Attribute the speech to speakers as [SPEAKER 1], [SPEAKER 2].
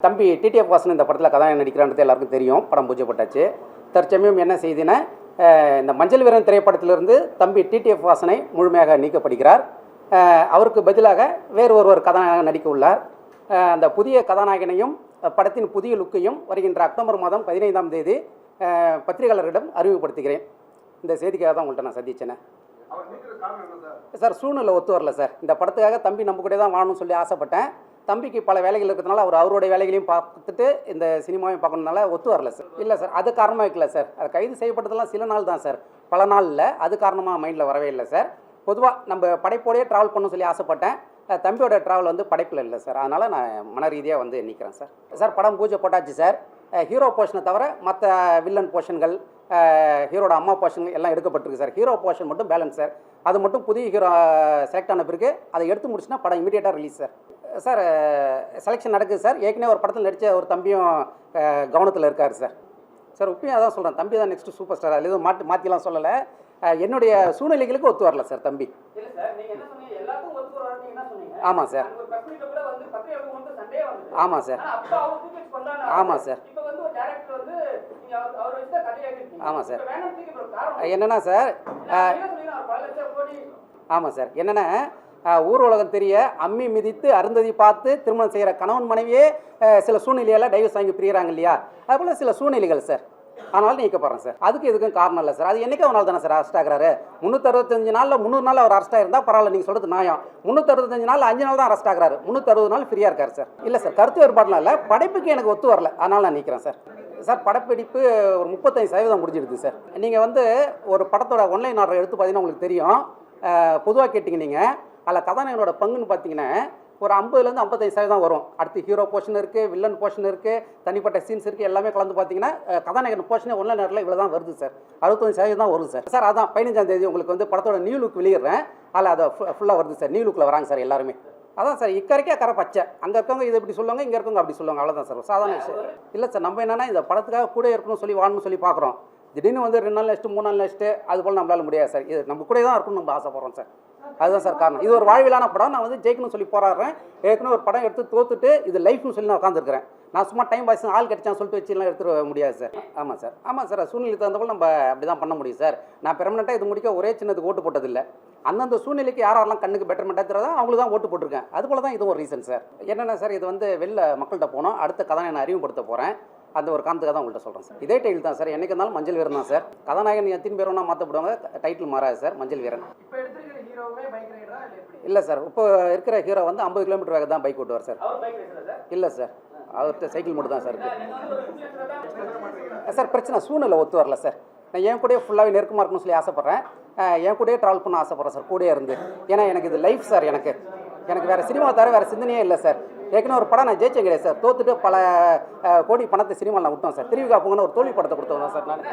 [SPEAKER 1] தம்பி டிடிஎஃப் வாசன் இந்த படத்தில் கதாநாயகன் நடிக்கிறான்றது எல்லாருக்கும் தெரியும். படம் பூஜை போட்டாச்சு தற்சமயம் என்ன செய்தினா இந்த மஞ்சள் வீரன் திரைப்படத்திலிருந்து தம்பி டிடிஎஃப் வாசனை முழுமையாக நீக்கப்படுகிறார். அவருக்கு பதிலாக வேறு ஒருவர் கதாநாயகன் நடிக்க உள்ளார். அந்த புதிய கதாநாயகனையும் படத்தின் புதிய லுக்கையும் வருகின்ற அக்டோபர் மாதம் பதினைந்தாம் தேதி அஹ், பத்திரிகையாளரிடம் அறிமுகப்படுத்துகிறேன். இந்த செய்திக்காக தான் உங்கள்கிட்ட நான் சந்திச்சேனே.
[SPEAKER 2] சார்?
[SPEAKER 1] சார் சூழ்நிலை ஒத்து வரல சார். இந்த படத்துக்காக தம்பி நம்ம கூட தான் வாழணும்னு சொல்லி ஆசைப்பட்டேன். தம்பிக்கு பல வேலைகள் இருக்கிறதுனால அவர் அவருடைய வேலைகளையும் பார்த்துட்டு இந்த சினிமாவையும் பார்க்கணுனால ஒத்து வரல சார். இல்லை சார் அது காரணமாக வைக்கல சார். அது கைது செய்யப்பட்டதெல்லாம் சில நாள் தான் சார். பல நாள் இல்லை அது காரணமாக மைண்டில் வரவே இல்லை சார். பொதுவாக நம்ம படைப்போடையே ட்ராவல் பண்ணணும் சொல்லி ஆசைப்பட்டேன். தம்பியோட ட்ராவல் வந்து படைப்பில் இல்லை சார். அதனால் நான் மன ரீதியாக வந்து நிற்கிறேன் சார். சார் படம் பூஜை போட்டாச்சு சார். ஹீரோ போர்ஷனை தவிர மற்ற வில்லன் போர்ஷன்கள் ஹீரோட அம்மா போர்ஷன் எல்லாம் எடுக்கப்பட்டிருக்கு சார். ஹீரோ போர்ஷன் மட்டும் பேலன்ஸ் சார். அது மட்டும் புதிய ஹீரோ செலக்ட் ஆன பிறகு அதை எடுத்து முடிச்சுன்னா படம் இமீடியட்டாக ரிலீஸ் சார். சார் செலெக்ஷன் நடக்குது சார். ஏற்கனவே ஒரு படத்தில் நடித்த ஒரு தம்பியும் கவனத்தில் இருக்கார் சார். சார் உப்பையும் அதான் சொல்கிறேன் தம்பி தான் நெக்ஸ்ட் சூப்பர் ஸ்டார் அதில் எதுவும் மாற்றி மாற்றிலாம் சொல்லலை. என்னுடைய சூழ்நிலைகளுக்கு ஒத்து வரல சார் தம்பி. ஆமாம் சார். ஆமாம் சார். ஆமாம் சார். ஆமாம் சார். என்னென்னா சார் ஆமாம் சார். என்னென்னா ஊர் உலகம் தெரிய அம்மி மிதித்து அருந்ததி பார்த்து திருமணம் செய்கிற கணவன் மனைவியே சில சூழ்நிலையால் டைவர்ஸ் வாங்கி பிரியிறாங்க இல்லையா? அதுபோல் சில சூழ்நிலைகள் சார் அதனால நீக்கப்படுறேன் சார் அதுக்கு எதுக்கும் காரணம் இல்லை சார் அது என்றைக்கு ஒரு நாள் தானே சார் அரெஸ்ட் ஆகிறாரு? முந்நூற்றறுபத்தஞ்சு நாளில் முந்நூறு நாள் அவர் அரெஸ்ட் ஆயிருந்தா பரவாயில்ல நீங்கள் சொல்கிறது நியாயம். முந்நூற்றறுபத்தஞ்சு நாள் அஞ்சு நாள் தான் அரெஸ்ட் ஆகிறாரு. முந்நூற்றறுபது நாள் ஃப்ரீயாக இருக்கார் சார் இல்லை சார் கருத்து வேறுபாடுலாம் இல்லை. படைப்புக்கு எனக்கு ஒத்து வரல. அதனால் நான் நிற்கிறேன் சார் சார் படப்பிடிப்பு ஒரு முப்பத்தஞ்சு சதவீதம் முடிஞ்சிடுது சார் நீங்கள் வந்து ஒரு படத்தோட ஒன்லைன் ஆர்டர் எடுத்து பார்த்தீங்கன்னா உங்களுக்கு தெரியும். பொதுவாக கேட்டிங்க நீங்கள் அதில் கதாநாயகனோட பங்குன்னு பார்த்தீங்கன்னா ஒரு ஐம்பதுலேருந்து ஐம்பத்தஞ்சு சதவீதம் வரும். அடுத்து ஹீரோ போர்ஷன் இருக்குது வில்லன் போர்ஷன் இருக்குது தனிப்பட்ட சீன்ஸ் இருக்குது எல்லாமே கலந்து பார்த்தீங்கன்னா கதாநாயகன் போர்ஷனே ஒன்லைன் நேரத்தில் இவ்வளோ தான் வருது சார் அறுபத்தஞ்சு சதவீதம் தான் வரும் சார் சார் அதான் பதினஞ்சாம் தேதி உங்களுக்கு வந்து படத்தோட நியூ லுக் வெளியிடுறேன். அதில் அதை ஃபுல்லாக வருது சார் நியூ லுக்கில் வராங்க சார் எல்லாருமே. அதான் சார் இக்கரைக்கே கரை பச்சை. அங்கே இருக்கவங்க இது இப்படி சொல்லுவாங்க இங்கே இருக்கவங்க அப்படி சொல்லுவாங்க. அவ்வளோதான் சார் சாதாரண விஷயம். இல்லை சார் நம்ம என்னன்னா இந்த படத்துக்காக கூட இருக்கணும்னு சொல்லி வாழணும்னு சொல்லி பார்க்குறோம். திடீர்னு வந்து ரெண்டு நாள் நெக்ஸ்ட்டு மூணு நாள் நெக்ஸ்ட்டு அது போல் நம்மளால முடியாது சார். இது நம்ம கூட தான் இருக்கணும்னு நம்ம ஆசைப்படுறோம் சார். அதுதான் சார் காரணம். இது ஒரு வாழ்விலான படம். நான் வந்து ஜெயிக்கணும்னு சொல்லி போராடுறேன். ஏற்கனவே ஒரு படம் எடுத்து தோத்துட்டு இது லைஃப்னு சொல்லி நான் உட்காந்துருக்கிறேன் நான் சும்மா டைம் பாஸ் ஆள் கிடைச்சான்னு சொல்லிட்டு வச்சுலாம் எடுத்துட முடியாது சார். ஆமாம் சார். ஆமாம் சார் சூழ்நிலை தகுந்த போல் நம்ம அப்படி தான் பண்ண முடியும் சார். நான் பெர்மனெண்ட்டாக இது முடிக்க ஒரே சின்னதுக்கு ஓட்டு போட்டதில்லை. அந்தந்த சூழ்நிலைக்கு யார் யாரெல்லாம் கண்ணுக்கு பெட்டர்மெண்ட்டாக தெரியாதோ அவங்களுக்கு தான் ஓட்டு போட்டிருக்கேன். அது போல தான் இது ஒரு ரீசன் சார். என்னென்ன சார் இது வந்து வெளில மக்கள்கிட்ட போனோம். அடுத்த கதை நான் அறிமுகப்படுத்த போகிறேன் அந்த ஒரு காரணத்துக்காக தான் உங்கள்கிட்ட சொல்கிறேன் சார். இதே டைட்டில் தான் சார். என்னைக்கு இருந்தாலும் மஞ்சள் வீரன் தான் சார். கதாநாயகன் எத்தனை பேர் வேணால் மாற்றப்படுவாங்க டைட்டில் மாறாது சார் மஞ்சள் வீரன்.
[SPEAKER 3] இல்ல
[SPEAKER 1] சார். இப்போ இருக்கிற ஹீரோ வந்து ஐம்பது கிலோமீட்டர் வேக தான் பைக் ஓட்டுவார் சார். இல்லை சார். அவர்கிட்ட சைக்கிள் மட்டும் தான் சார் இருக்குது சார் பிரச்சனை. சூழ்நிலை ஒத்து வரல சார். நான் என் கூடயே ஃபுல்லாகவே நெருக்கமாக இருக்கணும்னு சொல்லி ஆசைப்பட்றேன். என் கூடயே ட்ராவல் பண்ண ஆசைப்பட்றேன் சார். கூடயே இருந்து. ஏன்னா எனக்கு இது லைஃப் சார் எனக்கு. எனக்கு வேறு சினிமா தவிர வேறு சிந்தனையே இல்லை சார். ஏற்கனவே ஒரு படம் நான் ஜெயிச்சேன் கிடையாது சார். தோத்துட்டு பல கோடி பணத்தை சினிமாவில் நான் விட்டோம் சார். திருவிகா பொங்கன்னு ஒரு தோல்வி படத்தை கொடுத்தோம் சார் நான்.